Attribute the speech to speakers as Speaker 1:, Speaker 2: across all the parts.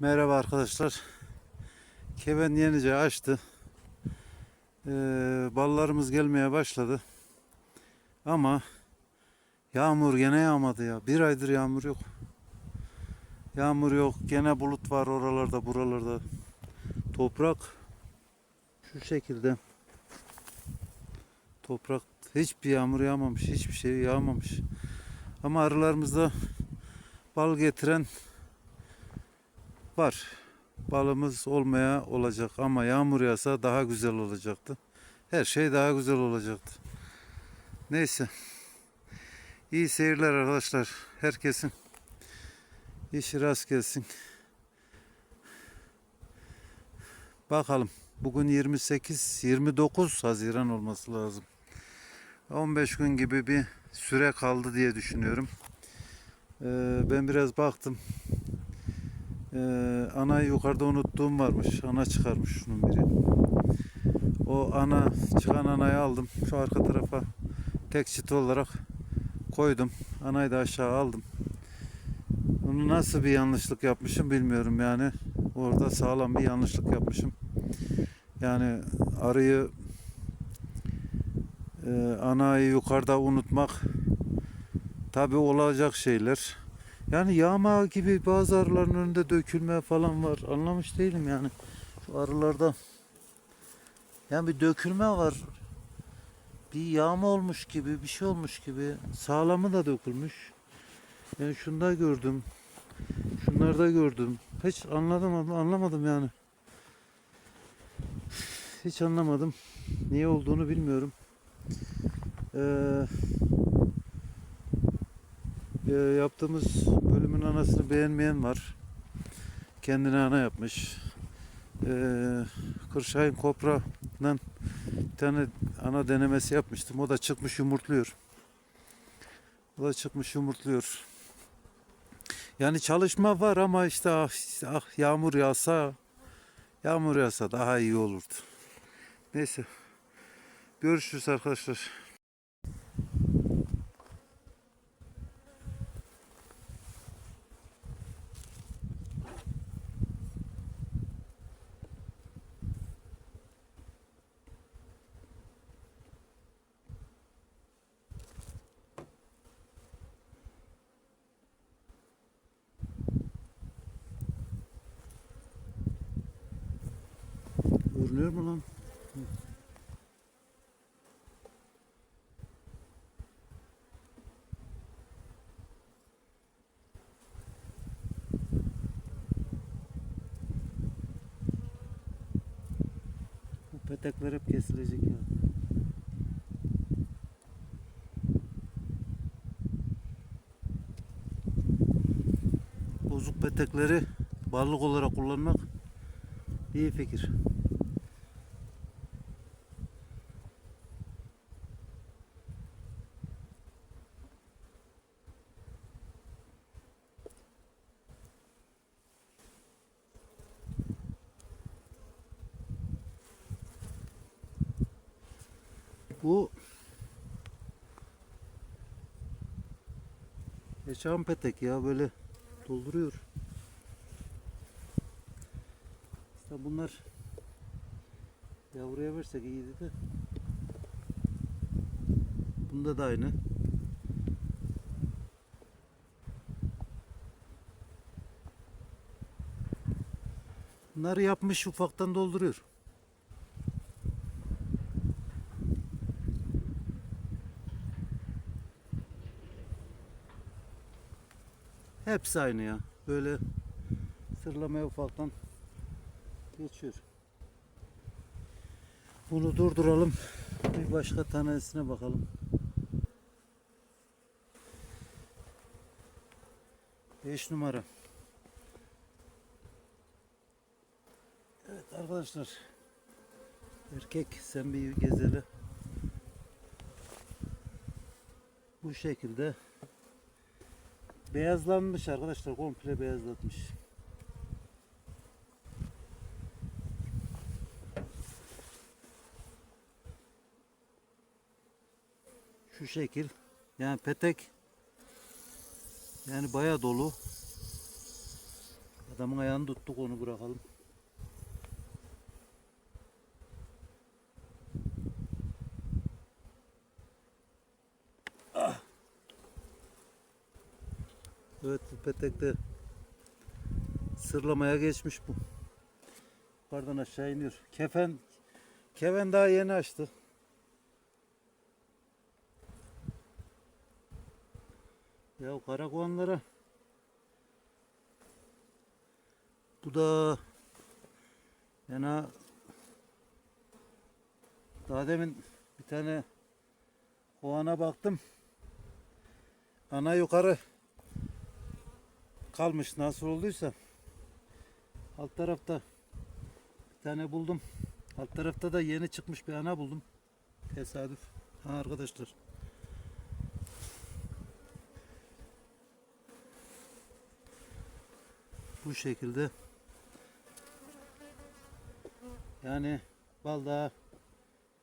Speaker 1: Merhaba arkadaşlar. Keven yenice açtı. Ee, ballarımız gelmeye başladı. Ama yağmur gene yağmadı ya. Bir aydır yağmur yok. Yağmur yok. Gene bulut var oralarda buralarda. Toprak şu şekilde. Toprak hiçbir yağmur yağmamış. Hiçbir şey yağmamış. Ama arılarımızda bal getiren var. Balımız olmaya olacak ama yağmur yağsa daha güzel olacaktı. Her şey daha güzel olacaktı. Neyse. İyi seyirler arkadaşlar. Herkesin işi rast gelsin. Bakalım. Bugün 28 29 Haziran olması lazım. 15 gün gibi bir süre kaldı diye düşünüyorum. Ee, ben biraz baktım. Ee, anayı yukarıda unuttuğum varmış. Ana çıkarmış şunun biri. O ana çıkan anayı aldım. Şu arka tarafa tek çit olarak koydum. Anayı da aşağı aldım. Onu nasıl bir yanlışlık yapmışım bilmiyorum yani. Orada sağlam bir yanlışlık yapmışım. Yani arıyı e, anayı yukarıda unutmak tabi olacak şeyler. Yani yağma gibi bazı arıların önünde dökülme falan var. Anlamış değilim yani. Şu arılarda yani bir dökülme var. Bir yağma olmuş gibi, bir şey olmuş gibi. Sağlamı da dökülmüş. Ben şunda gördüm. Şunlarda gördüm. Hiç anladım anlamadım yani. Hiç anlamadım. Niye olduğunu bilmiyorum. Ee, e, yaptığımız bölümün anasını beğenmeyen var. Kendine ana yapmış. Ee, Kırşahin Kopra'dan bir tane ana denemesi yapmıştım. O da çıkmış yumurtluyor. O da çıkmış yumurtluyor. Yani çalışma var ama işte ah, işte ah yağmur yağsa yağmur yağsa daha iyi olurdu. Neyse. Görüşürüz arkadaşlar. Görünüyor mu lan? Petekler hep kesilecek ya. Bozuk petekleri ballık olarak kullanmak iyi fikir. Bu yaşam petek ya böyle dolduruyor. İşte bunlar yavruya versek iyiydi de. Bunda da aynı. Bunları yapmış ufaktan dolduruyor. Hepsi aynı ya. Böyle sırlamaya ufaktan geçiyor. Bunu durduralım. Bir başka tanesine bakalım. Beş numara. Evet arkadaşlar. Erkek sen bir gezeli. Bu şekilde Beyazlanmış arkadaşlar komple beyazlatmış. Şu şekil. Yani petek yani baya dolu. Adamın ayağını tuttuk onu bırakalım. Evet bu petekte sırlamaya geçmiş bu. Yukarıdan aşağı iniyor. Kefen kefen daha yeni açtı. Ya karakoğanlara bu da fena daha demin bir tane kovana baktım. Ana yukarı kalmış nasıl olduysa. Alt tarafta bir tane buldum. Alt tarafta da yeni çıkmış bir ana buldum. Tesadüf. Ha arkadaşlar. Bu şekilde. Yani bal daha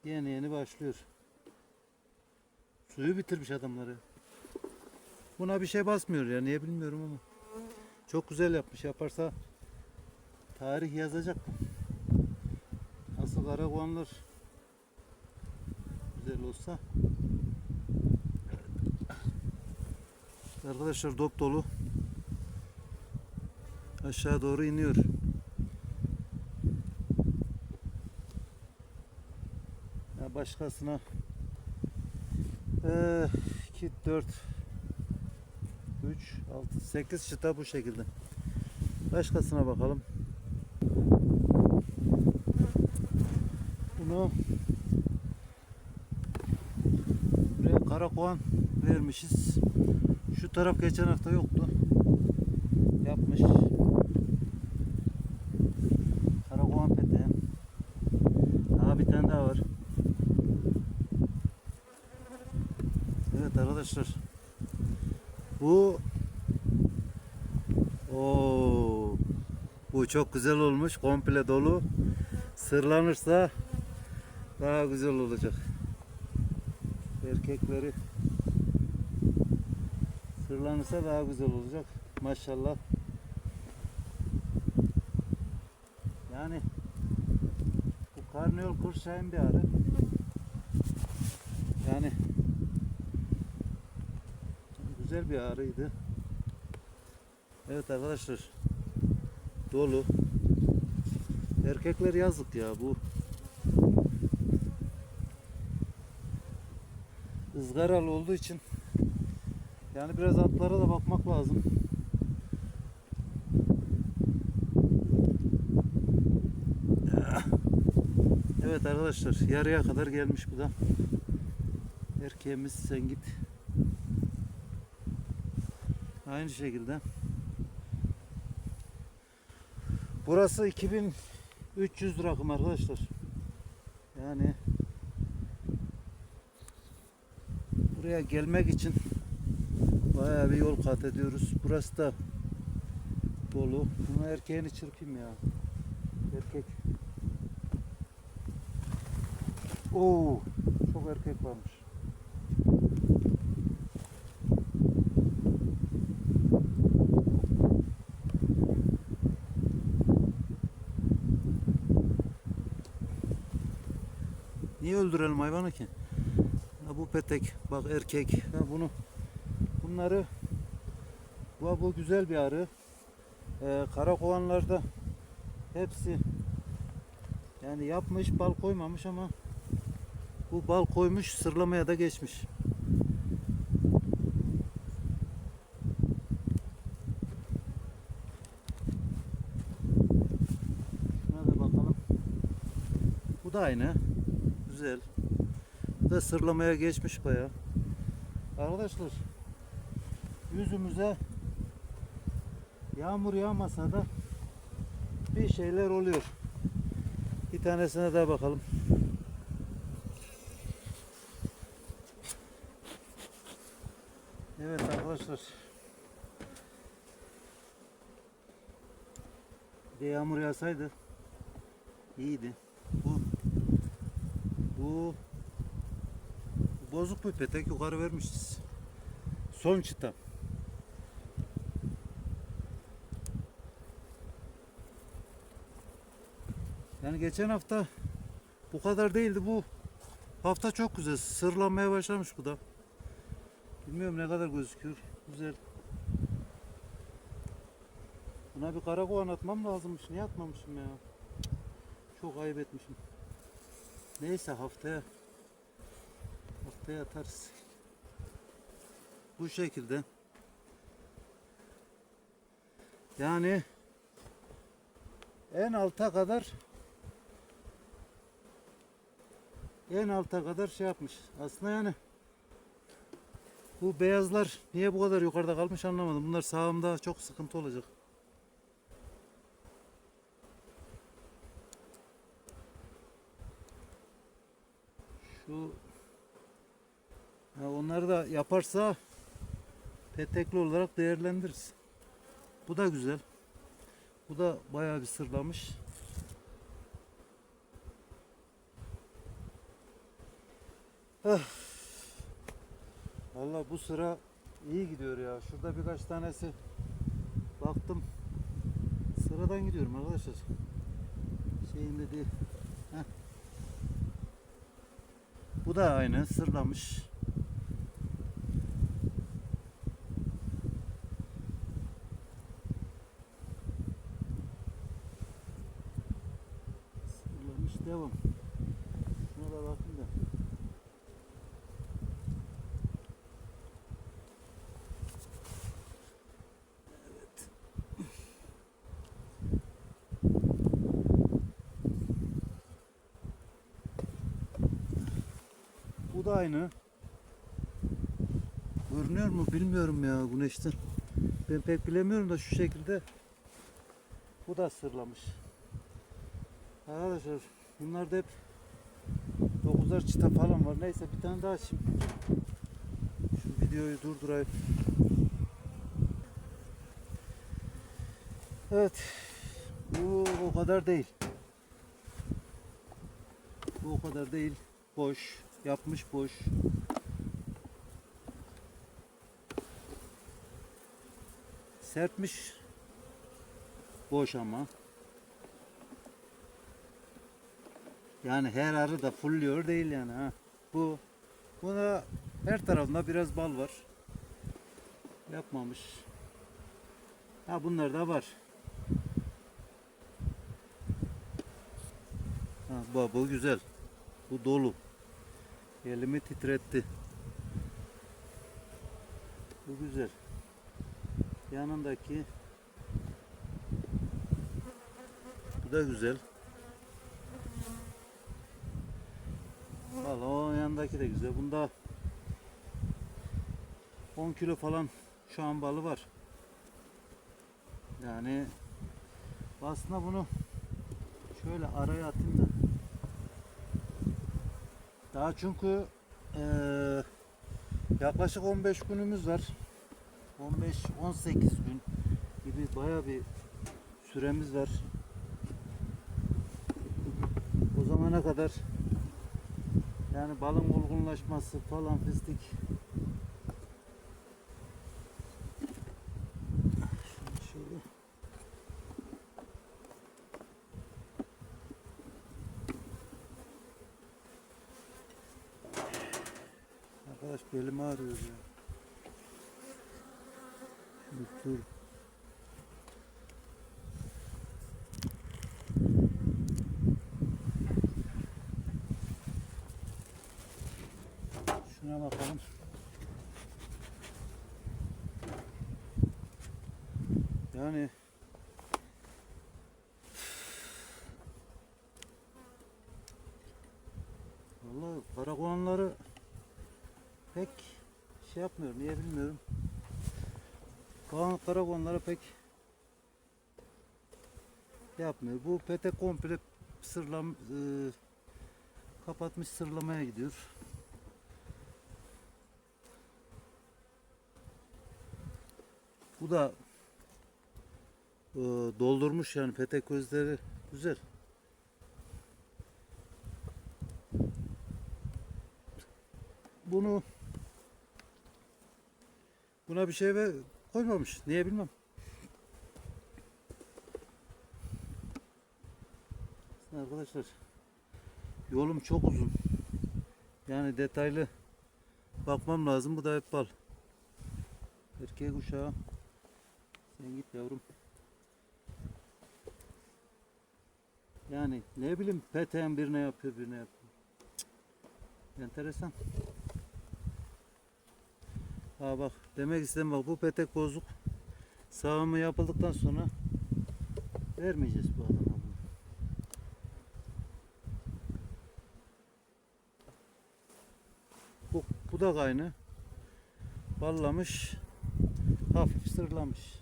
Speaker 1: yeni yeni başlıyor. Suyu bitirmiş adamları. Buna bir şey basmıyor ya niye bilmiyorum ama. Çok güzel yapmış. Yaparsa tarih yazacak. Nasıl karakoğanlar güzel olsa. Arkadaşlar dop dolu. Aşağı doğru iniyor. Ya başkasına eee 2 4 3 6 8 çıta bu şekilde. Başkasına bakalım. Bunu buraya karakoğan vermişiz. Şu taraf geçen hafta yoktu. Yapmış. Karakoğan peteği. Daha bir tane daha var. Evet arkadaşlar. Bu Oo, bu çok güzel olmuş. Komple dolu. Sırlanırsa daha güzel olacak. Erkekleri sırlanırsa daha güzel olacak. Maşallah. Yani bu karnıyol kurşayın bir arı. Yani güzel bir arıydı. Evet arkadaşlar dolu. Erkekler yazık ya bu. ızgaralı olduğu için yani biraz atlara da bakmak lazım. Evet arkadaşlar yarıya kadar gelmiş bu da. Erkeğimiz sen git. Aynı şekilde. Burası 2300 rakım arkadaşlar. Yani buraya gelmek için bayağı bir yol kat ediyoruz. Burası da dolu. Bunu erkeğini çırpayım ya. Erkek. Oo, çok erkek varmış. Niye öldürelim hayvanı ki? Ha, bu petek, bak erkek. Ha, bunu bunları bu, bu güzel bir arı. Ee, karakovanlarda hepsi yani yapmış bal koymamış ama bu bal koymuş sırlamaya da geçmiş. Şuna da bakalım. Bu da aynı. Güzel. Bu da sırlamaya geçmiş baya. Arkadaşlar yüzümüze yağmur yağmasa da bir şeyler oluyor. Bir tanesine daha bakalım. Evet arkadaşlar. Bir yağmur yağsaydı iyiydi. Bu bozuk bir petek yukarı vermişiz. Son çıta. Yani geçen hafta bu kadar değildi bu. Hafta çok güzel. Sırlanmaya başlamış bu da. Bilmiyorum ne kadar gözüküyor. Güzel. Buna bir karakovan atmam lazımmış. Niye atmamışım ya? Çok ayıp etmişim. Neyse haftaya haftaya atarız. Bu şekilde. Yani en alta kadar en alta kadar şey yapmış. Aslında yani bu beyazlar niye bu kadar yukarıda kalmış anlamadım. Bunlar sağımda çok sıkıntı olacak. Şu ya onları da yaparsa petekli olarak değerlendiririz. Bu da güzel. Bu da bayağı bir sırlamış. Ah. Valla bu sıra iyi gidiyor ya. Şurada birkaç tanesi baktım. Sıradan gidiyorum arkadaşlar. Şeyin dediği. Heh. Bu da aynı sırlamış. Sırlamış devam. Şuna da bakın da. Aynı. Görünüyor mu bilmiyorum ya güneşten. Ben pek bilemiyorum da şu şekilde. Bu da sırlamış. Arkadaşlar bunlar da hep 9'ar çıta falan var. Neyse bir tane daha açayım. Şu videoyu durdurayım. Evet. Bu o kadar değil. Bu o kadar değil. Boş. Yapmış boş. Sertmiş. Boş ama. Yani her arı da fulluyor değil yani ha. Bu buna her tarafında biraz bal var. Yapmamış. Ha bunlar da var. Ha bu, bu güzel. Bu dolu. Elimi titretti. Bu güzel. Yanındaki bu da güzel. Valla o yanındaki de güzel. Bunda 10 kilo falan şu an balı var. Yani aslında bunu şöyle araya atayım da. Daha çünkü eee, yaklaşık 15 günümüz var. 15-18 gün gibi baya bir süremiz var. O zamana kadar yani balın olgunlaşması falan fistik. Belim ağrıyor ya. Dur. Şuna bakalım. Yani şey yapmıyor. Niye bilmiyorum. Kaan karakoğanları pek yapmıyor. Bu petek komple sırlam e, kapatmış sırlamaya gidiyor. Bu da e, doldurmuş yani petek gözleri güzel. Bunu buna bir şey koymamış. Niye bilmem. Arkadaşlar yolum çok uzun. Yani detaylı bakmam lazım. Bu da hep bal. Erkek uşağı. Sen git yavrum. Yani ne bileyim peteğin birine yapıyor birine yapıyor. Enteresan. Ha bak demek istedim bak bu petek bozuk. Sağımı yapıldıktan sonra vermeyeceğiz bu adama. Bu, bu da kaynı. Ballamış. Hafif sırlamış.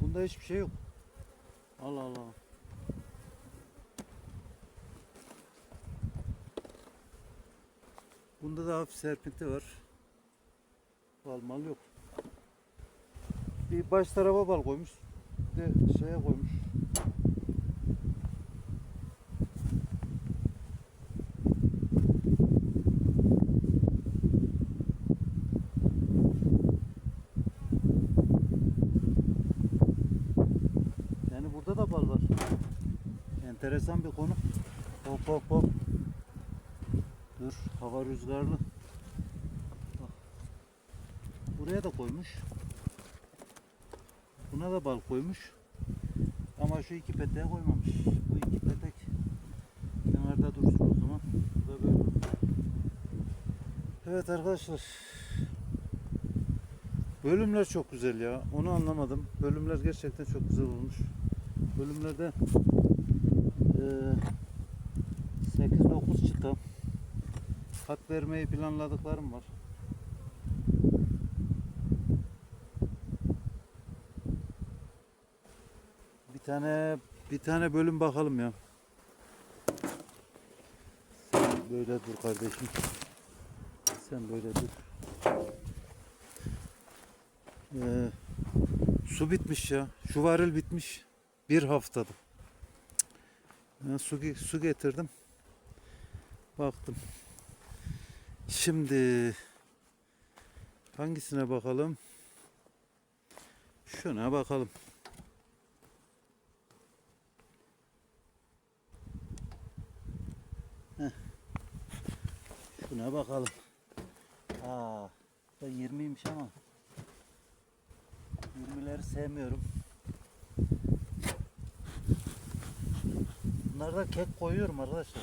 Speaker 1: Bunda hiçbir şey yok. Allah Allah. Bunda da hafif serpinti var. Bal mal yok. Bir baş tarafa bal koymuş. Bir de şeye koymuş. Yani burada da bal var. Enteresan bir konu. Hop hop hop. Dur hava rüzgarlı. Bak. Buraya da koymuş. Buna da bal koymuş. Ama şu iki peteğe koymamış. Bu iki petek kenarda dursun o zaman. Bu da böyle. Evet arkadaşlar. Bölümler çok güzel ya. Onu anlamadım. Bölümler gerçekten çok güzel olmuş. Bölümlerde eee 8-9 çıta hat vermeyi planladıklarım var. Bir tane bir tane bölüm bakalım ya. Sen böyle dur kardeşim. Sen böyle dur. Ee, su bitmiş ya. Şu varil bitmiş. Bir haftada. Ben su, su getirdim. Baktım. Şimdi hangisine bakalım? Şuna bakalım. Heh. Şuna bakalım. Aa, da 20'ymiş ama 20'leri sevmiyorum. Bunlarda kek koyuyorum arkadaşlar.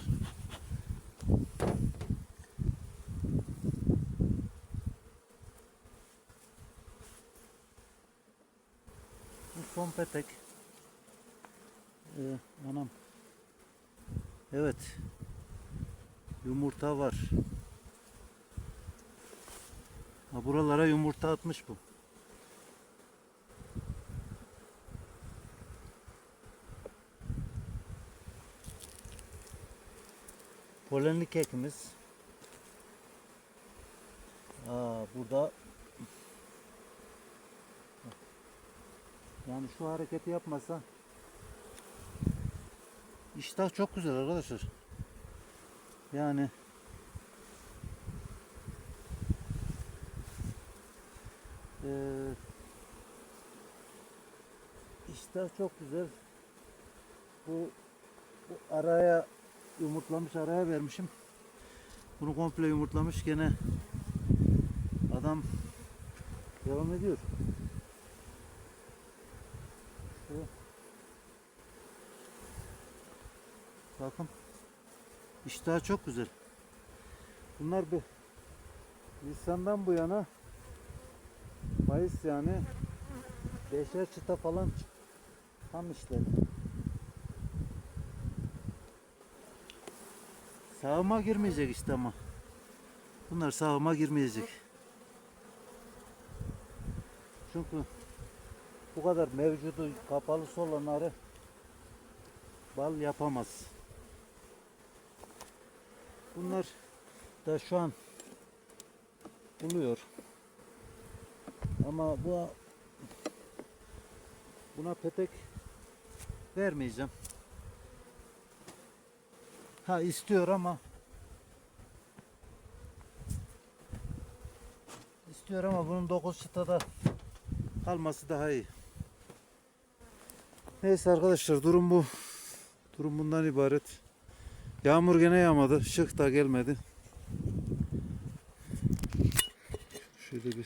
Speaker 1: Bu son petek. Ee, anam. Evet. Yumurta var. Ha, buralara yumurta atmış bu. Polenli kekimiz. Aa, burada yani şu hareketi yapmasa iştah çok güzel arkadaşlar. Yani eee iştah çok güzel. Bu, bu araya yumurtlamış araya vermişim. Bunu komple yumurtlamış gene adam devam ediyor. Bakın. İştah çok güzel. Bunlar bir Nisan'dan bu yana Mayıs yani beşer çıta falan tam işledi. Sağıma girmeyecek işte ama. Bunlar sağıma girmeyecek. Çünkü bu kadar mevcudu kapalısı olanları bal yapamaz. Bunlar da şu an buluyor. Ama bu buna petek vermeyeceğim. Ha istiyor ama istiyor ama bunun 9 çıtada kalması daha iyi. Neyse arkadaşlar durum bu. Durum bundan ibaret. Yağmur gene yağmadı. Şık da gelmedi. Şöyle bir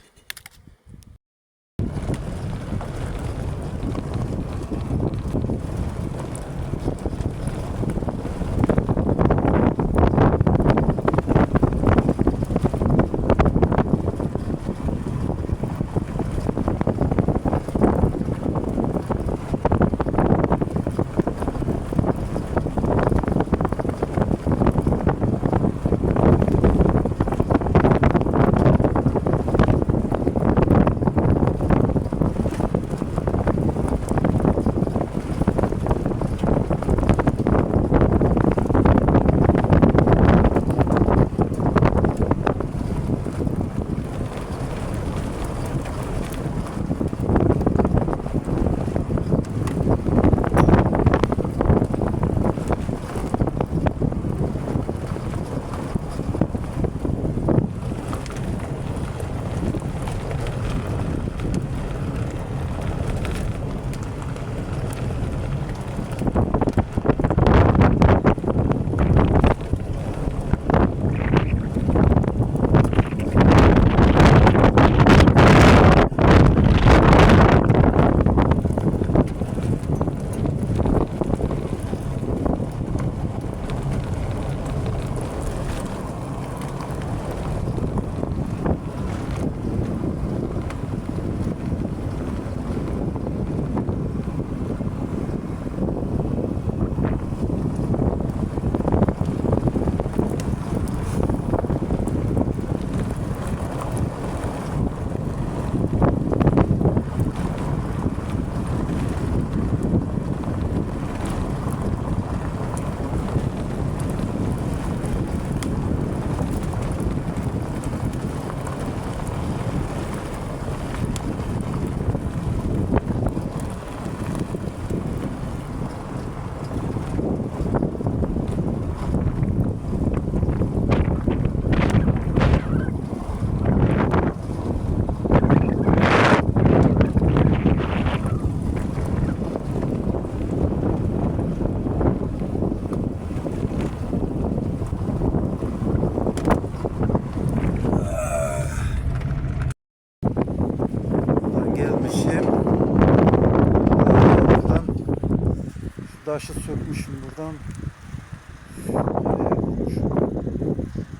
Speaker 1: taşı sökmüşüm buradan.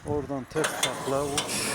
Speaker 1: Oradan ters takla uç.